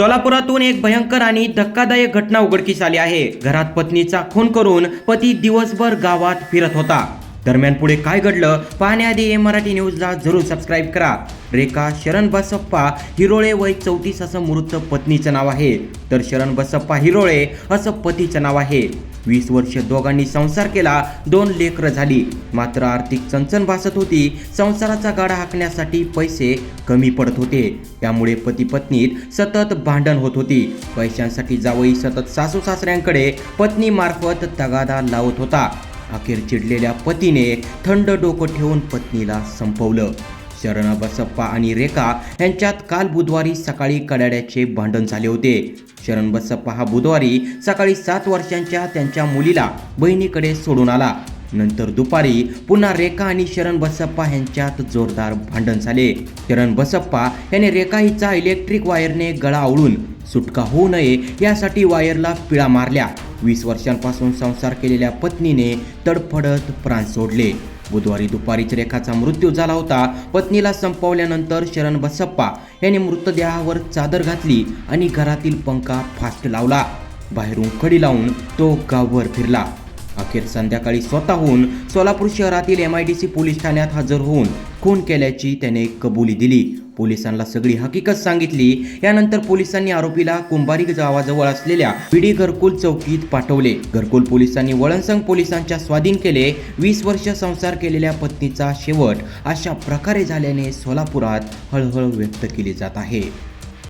सोलापुरातून एक भयंकर आणि धक्कादायक घटना उघडकीस आली आहे. घरात पत्नीचा खून करून पती दिवसभर गावात फिरत होता. दरम्यान पुढे काय घडलं पाहण्याआधी ए मराठी न्यूजला जरूर सबस्क्राईब करा. रेखा शरण बसप्पा हिरोळे वय चौतीस असं मृत पत्नीचं नाव आहे. तर शरण बसप्पा हिरोळे असं पतीचं नाव आहे. वीस वर्ष दोघांनी संसार केला दोन लेकरं झाली. मात्र आर्थिक चणचण भासत होती. संसाराचा गाडा हाकण्यासाठी पैसे कमी पडत होते. त्यामुळे पती पत्नीत सतत भांडण होत होती. पैशांसाठी जावई सतत सासू सासऱ्यांकडे पत्नी मार्फत तगादा लावत होता. अखेर चिडलेल्या पतीने थंड डोकं ठेवून पत्नीला संपवलं. शरण बसप्पा आणि रेखा यांच्यात काल बुधवारी सकाळी कडाड्याचे भांडण झाले होते. शरण बसप्पा हा बुधवारी सकाळी सात वर्षांच्या त्यांच्या मुलीला बहिणीकडे सोडून आला. नंतर दुपारी पुन्हा रेखा आणि शरण बसप्पा यांच्यात जोरदार भांडण झाले. शरण बसप्पा याने रेखा हिचा इलेक्ट्रिक वायरने गळा आवळून सुटका होऊ नये यासाठी वायरला पिळा मारल्या. वीस वर्षांपासून संसार केलेल्या पत्नीने तडफडत प्राण सोडले. बुधवारी दुपारीच रेखाचा मृत्यू झाला होता. पत्नीला संपवल्यानंतर शरण बसप्पा यांनी मृतदेहावर चादर घातली आणि घरातील पंखा फास्ट लावला. बाहेरून खडी लावून तो गावभर फिरला. अखेर संध्याकाळी स्वतःहून सोलापूर शहरातील M I D C police ठाण्यात हजर होऊन खून केल्याची त्याने कबुली दिली. पोलिसांना सगळी हकीकत सांगितली. यानंतर पोलिसांनी आरोपीला कुंभारी गावाजवळ असलेल्या पिढी घरकुल चौकीत पाठवले. घरकुल पोलिसांनी वळणसंग पोलिसांच्या स्वाधीन केले. वीस वर्ष संसार केलेल्या पत्नीचा शेवट अशा प्रकारे झाल्याने सोलापुरात हळहळ व्यक्त केली जात आहे.